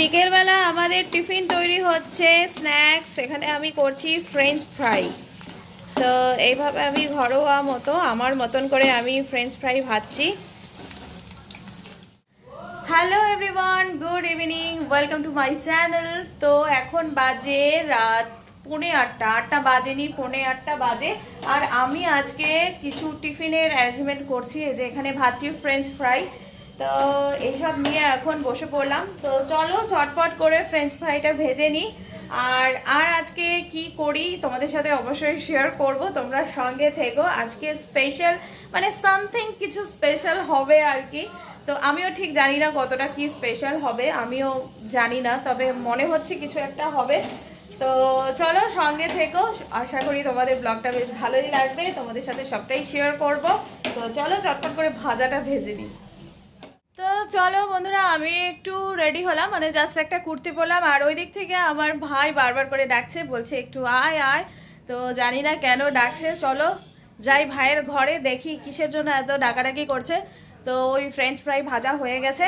বিকেলবেলা আমাদের টিফিন তৈরি হচ্ছে, স্ন্যাক্স, এখানে আমি করছি ফ্রেঞ্চ ফ্রাই তো এইভাবে আমি ঘরোয়া মতো, আমার মতন করে আমি ফ্রেঞ্চ ফ্রাই ভাজছি। Hello everyone good evening welcome to my channel তো এখন বাজে রাত পৌনে আটটা আটটা বাজেনি, পৌনে আটটা বাজে। আর আমি আজকে কিছু টিফিনের অ্যারেঞ্জমেন্ট করছি যে এখানে ভাজছি ফ্রেঞ্চ ফ্রাই তো এইসব নিয়ে এখন বসে পড়লাম। তো চলো চটপট করে ফ্রেঞ্চ ফ্রাইটা ভেজে নিই। আর আর আজকে কি করি তোমাদের সাথে অবশ্যই শেয়ার করব। তোমরা সঙ্গে থেকো। আজকে স্পেশাল মানে সামথিং কিছু স্পেশাল হবে আর কি। তো আমিও ঠিক জানি না কতটা কি স্পেশাল হবে, আমিও জানি না, তবে মনে হচ্ছে কিছু একটা হবে। তো চলো সঙ্গে থেকো। আশা করি তোমাদের ব্লগটা বেশ ভালোই লাগবে। তোমাদের সাথে সবটাই শেয়ার করব। তো চলো চটপট করে ভাজাটা ভেজে নিই। চলো বন্ধুরা, আমি একটু রেডি হলাম মানে জাস্ট একটা কুর্তি পরলাম, আর ওই দিক থেকে আমার ভাই বারবার করে ডাকছে, বলছে একটু আয় আয়, তো জানি না কেন ডাকছে। চলো যাই ভাইয়ের ঘরে, দেখি কিসের জন্য এত ডাকাডাকি করছে। তো ওই ফ্রেঞ্চ ফ্রাই ভাজা হয়ে গেছে।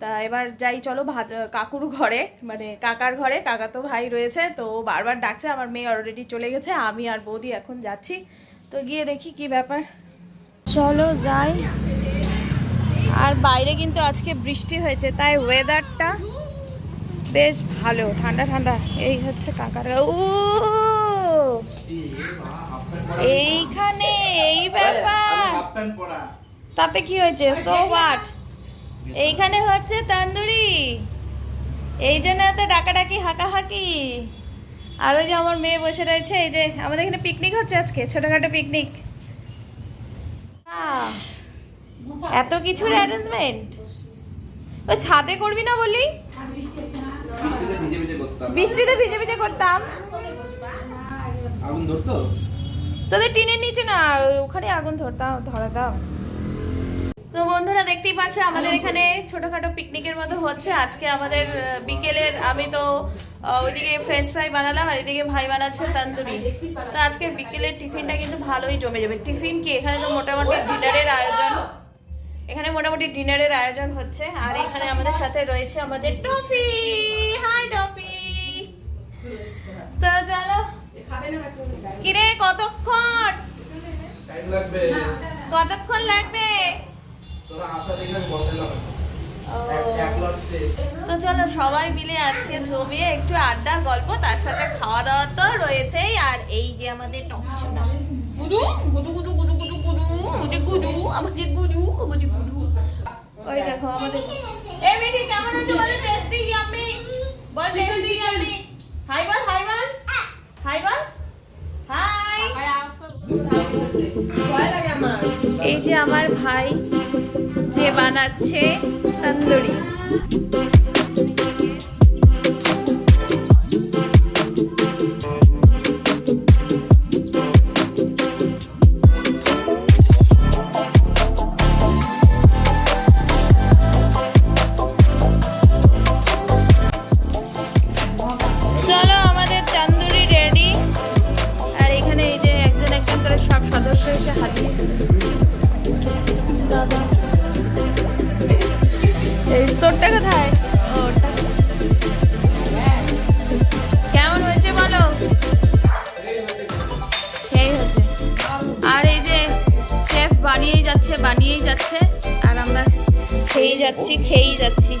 তা এবার যাই, চলো ভাজা, কাকুর ঘরে মানে কাকার ঘরে, কাকা তো ভাই রয়েছে, তো বারবার ডাকছে, আমার মেয়ে অলরেডি চলে গেছে, আমি আর বৌদি এখন যাচ্ছি। তো গিয়ে দেখি কি ব্যাপার। চলো যাই। আর বাইরে কিন্তু আজকে বৃষ্টি হয়েছে, তাই ওয়েদারটা বেশ ভালো। ঠান্ডা ঠান্ডা। এই হচ্ছে কাকার ও! এইখানে, এই ব্যাপার। তাতে কি হয়েছে? সো হোয়াট এইখানে হচ্ছে তান্দুরি। এই জন্য এত ডাকাডাকি, হাঁকাহাঁকি। আর ওই যে আমার মেয়ে বসে রয়েছে, এই যে আমাদের এখানে পিকনিক হচ্ছে আজকে, ছোটখাটো পিকনিক এত কিছুর অ্যারেঞ্জমেন্ট ও ছাদে করবি না বলি বৃষ্টিতে ভিজে ভিজে করতাম। আগুন ধরতো? তোদের টিনের নিচে না ওখানে আগুন ধরতাম ধরাতাম। তো বন্ধুরা দেখতেই পাচ্ছে আমাদের এখানে ছোটখাটো পিকনিকের মতো হচ্ছে। আজকে আমাদের বিকেলের আমি তো ওইদিকে ফ্রেঞ্চ ফ্রাই বানালাম আর এদিকে ভাই বানাচ্ছে তান্দুরি। তো আজকে বিকেলের টিফিনটা কিন্তু ভালোই জমে যাবে। টিফিন কি? এখানে তো মোটামুটি ডিনারের আয়োজন। এখানে মোটামুটি ডিনারের আয়োজন হচ্ছে আর এখানে আমাদের সাথে রয়েছে আমাদের টফি। High toffee. তো চলো। কিরে কতক্ষণ? কতক্ষণ লাগবে? তো চলো সবাই মিলে আজকে জমিয়ে একটু আড্ডা গল্প তার সাথে খাওয়া দাওয়া তো রয়েছেই আর এই যে আমাদের টফি সোনা গুদু গুদু গুদু গুদু। গুদু গুদু আমাদের গুদু আমাদের গুদু ওই দেখো আমাদের এই মিঠি কেমন আছে? বলো টেস্টি ইয়াম্মি বল টেস্টি ইয়াম্মি হাই বল হাই বল। হাই বল। হাই এই যে আমার ভাই যে বানাচ্ছে তন্দুরি। এই তোরটা কোথায়? ওটা। কেমন হয়েছে বলো? সেই হয়েছে। আর এই যে শেফ বানিয়েই যাচ্ছে বানিয়েই যাচ্ছে আর আমরা খেয়েই যাচ্ছি খেয়েই যাচ্ছি।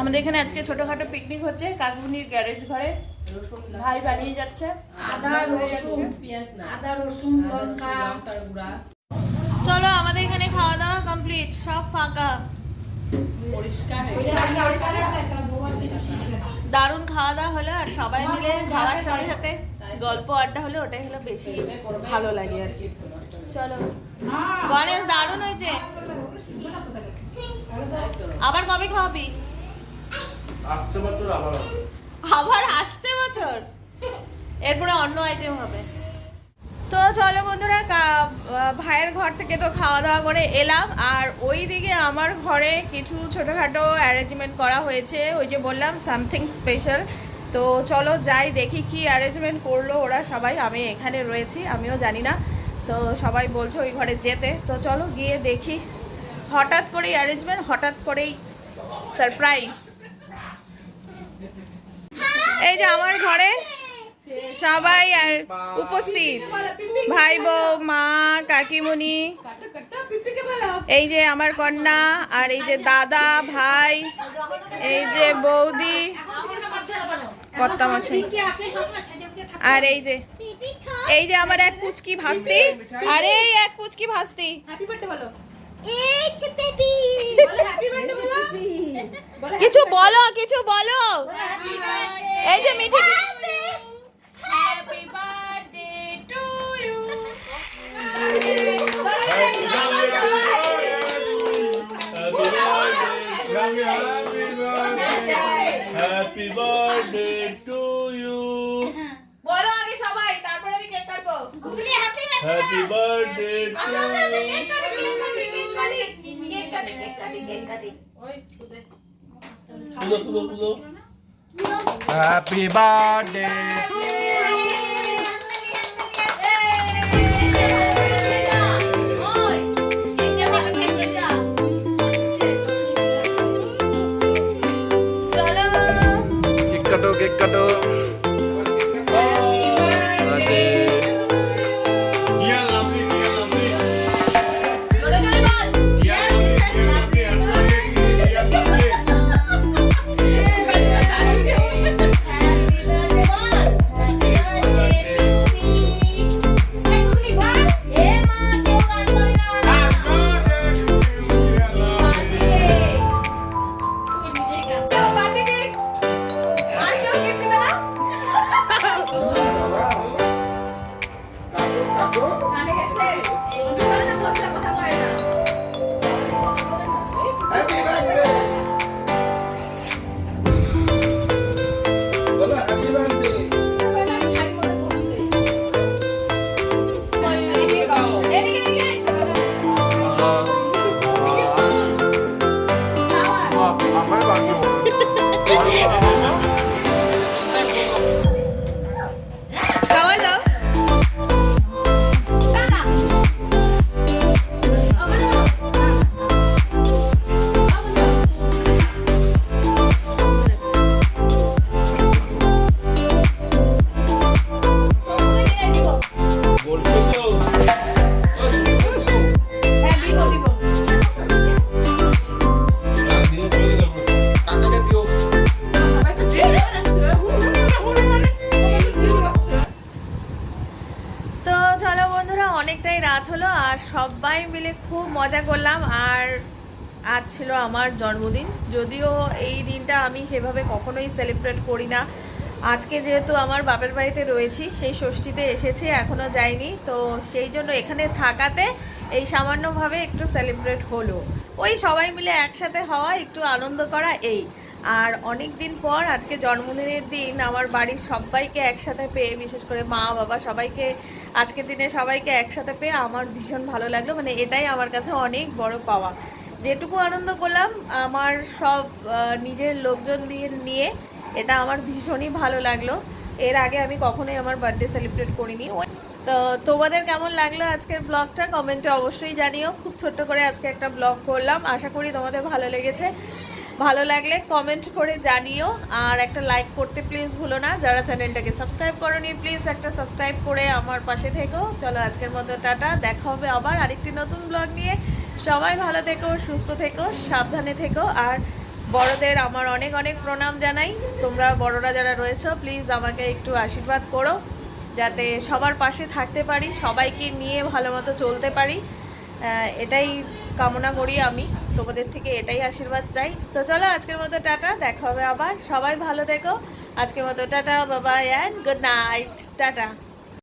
আমাদের এখানে আজকে ছোটখাটো পিকনিক হচ্ছে কাকুনির গ্যারেজ ঘরে। ভাই বানিয়ে যাচ্ছে। আদা রসুন পেঁয়াজ না। আদা রসুন লঙ্কা। গুঁড়া চলো আমাদের এখানে খাওয়া দাওয়া কমপ্লিট সব ফাঁকা। দারুণ খাওয়া দাওয়া হলো আর সবাই মিলে খাওয়ার সাথে সাথে গল্প আড্ডা হলে ওটাই হলো বেশি ভালো লাগে আর কি। চলো। গণেশ দারুণ হয়েছে। আবার কবে খাওয়াবি? আবার আসছে বছর? এরপরে অন্য আইটেম হবে। তো চলো বন্ধুরা কা- ভাইয়ের ঘর থেকে তো খাওয়া দাওয়া করে এলাম। আর ওই দিকে আমার ঘরে কিছু ছোটোখাটো অ্যারেঞ্জমেন্ট করা হয়েছে। ওই যে বললাম সামথিং স্পেশাল তো চলো যাই, দেখি কি অ্যারেঞ্জমেন্ট করল ওরা সবাই। আমি এখানে রয়েছি, আমিও জানি না। তো সবাই বলছে ওই ঘরে যেতে। তো চলো গিয়ে দেখি। হঠাৎ করেই অ্যারেঞ্জমেন্ট হঠাৎ করেই সারপ্রাইজ এই যে আমার ঘরে সবাই আর উপস্থিত। ভাই বউ, মা কাকিমণি এই যে আমার কন্যা আর এই যে দাদা, ভাই, এই যে বৌদি। কর্তা মশাই। আর এই যে এই যে আমার এক পুচকি ভাস্তি। আর এই এক পুচকি ভাস্তি। হ্যাপি বার্থডে বলো। It's a baby. বলো হ্যাপি বার্থডে বলো। বলো কিছু বলো কিছু বলো। এই যে মিঠি কিছু Happy birthday to Google happy Happy birthday to আসো, আসো, আসো, কেক. কাটি, কেক কাটি, 玩 啊 অনেকটাই রাত হলো আর সবাই মিলে খুব মজা করলাম। আর আজ ছিল আমার জন্মদিন। যদিও এই দিনটা আমি সেভাবে কখনোই সেলিব্রেট করি না। আজকে যেহেতু আমার বাপের বাড়িতে রয়েছি, সেই ষষ্ঠীতে এসেছি এখনও যাইনি তো সেই জন্য এখানে থাকাতে এই সামান্যভাবে একটু সেলিব্রেট হলো। ওই সবাই মিলে একসাথে হওয়া, একটু আনন্দ করা, এই। আর অনেক দিন পর আজকে জন্মদিনের দিন আমার বাড়ির সবাইকে একসাথে পেয়ে, বিশেষ করে মা, বাবা সবাইকে আজকের দিনে সবাইকে একসাথে পেয়ে আমার ভীষণ ভালো লাগল। মানে এটাই আমার কাছে অনেক বড় পাওয়া। যেটুকু আনন্দ করলাম, আমার সব নিজের লোকজন দিয়ে নিয়ে এটা আমার ভীষণই ভালো লাগল। এর আগে আমি কখনোই আমার বার্থডে সেলিব্রেট করিনি। তো তোমাদের কেমন লাগল আজকের ব্লগটা? কমেন্টে অবশ্যই জানিও। খুব ছোট্ট করে আজকে একটা ব্লগ করলাম। আশা করি তোমাদের ভালো লেগেছে। ভালো লাগলে কমেন্ট করে জানিও। আর একটা লাইক করতে প্লিজ ভুলো না। যারা চ্যানেলটাকে সাবস্ক্রাইব করনি প্লিজ একটা সাবস্ক্রাইব করে আমার পাশে থেকো। চলো আজকের মতো টাটা। দেখা হবে আবার আরেকটি নতুন ব্লগ নিয়ে। সবাই ভালো থেকো, সুস্থ থেকো, সাবধানে থেকো। আর বড়দের আমার অনেক অনেক প্রণাম জানাই। তোমরা বড়রা যারা রয়েছো প্লিজ আমাকে একটু আশীর্বাদ করো। যাতে সবার পাশে থাকতে পারি, সবাইকে নিয়ে ভালো মতো চলতে পারি। এটাই কামনা করি আমি। তোমাদের থেকে এটাই আশীর্বাদ চাই। তো চলো আজকের মতো টাটা, দেখা হবে আবার। সবাই ভালো দেখো আজকের মতো টাটা বাবা অ্যান্ড গুড নাইট টাটা।